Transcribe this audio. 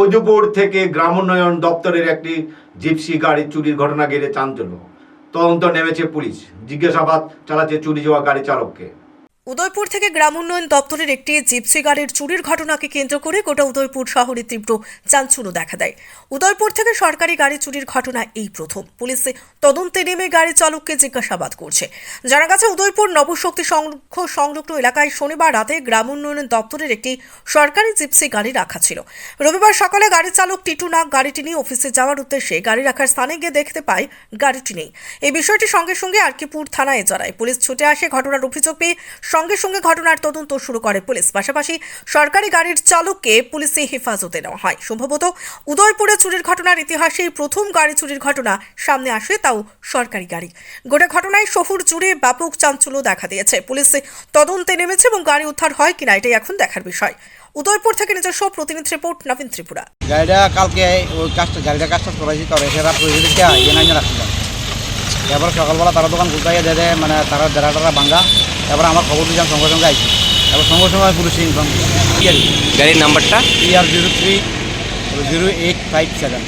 উদয়পুর থেকে গ্রামোন্নয়ন দপ্তরের একটি জিপসি গাড়ি চুরির ঘটনা ঘিরে চাঞ্চল্য। তদন্ত নেমেছে পুলিশ। জিজ্ঞাসাবাদ চালাচ্ছে চুরি যাওয়া গাড়ি চালককে। উদয়পুর থেকে গ্রাম উন্নয়ন দপ্তরের একটি জিপসি গাড়ির চুরির ঘটনাকে কেন্দ্র করে গোটা উদয়পুর শহরে তীব্র চাঞ্চল্য দেখা দেয়। উদয়পুর থেকে সরকারি গাড়ি চুরির ঘটনা এই প্রথম। পুলিশে তদন্তে নেমে গাড়ি চালককে জিজ্ঞাসাবাদ করছে। জানা গেছে, উদয়পুর নবশক্তি সংঘ সংলগ্ন এলাকায় শনিবার রাতে গ্রাম উন্নয়ন দপ্তরের একটি সরকারি জিপসি গাড়ি রাখা ছিল। রবিবার সকালে গাড়ি চালক টিটু নাগ গাড়িটি নিয়ে অফিসে যাওয়ার উদ্দেশ্যে গাড়ি রাখার স্থানে গিয়ে দেখতে পায় গাড়িটি নেই। এই বিষয়টি সঙ্গে সঙ্গে আরকিপুর থানায় জড়ায় পুলিশ ছুটে আসে ঘটনার অভিযোগ পেয়ে সঙ্গে সঙ্গে ঘটনার তদন্ত শুরু করে পুলিশ। পাশাপাশি সরকারি গাড়ির চালককে পুলিশে হেফাজতে নেওয়া হয়। সম্ভবত উদয়পুরে চুরির ঘটনার ইতিহাসে প্রথম গাড়ি চুরির ঘটনা সামনে আসে, তাও সরকারি গাড়ি। গোটা ঘটনায় শহুর জুড়ে ব্যাপক চাঞ্চল্য দেখা দিয়েছে। পুলিশ তদন্তে নেমেছে এবং গাড়ি উদ্ধার হয় কিনা এটাই এখন দেখার বিষয়। উদয়পুর থেকে নিজস্ব প্রতিনিধি রিপোর্ট, নবীন ত্রিপুরা। গাড়িটা কালকে ওই কাজটা গাড়িটা কাজটা নাই রাখছিলাম এবার সকালবেলা তারা দোকান খুলতে দেয় মানে তারা দেড়া টারা ভাঙ্গা এবার আমার খবর দিয়েছিলাম সঙ্গে সঙ্গে আইছি। এবার সঙ্গে সঙ্গে পুলিশ ইনফর্ম গাড়ির নাম্বারটা টি? আর zero three zero eight five seven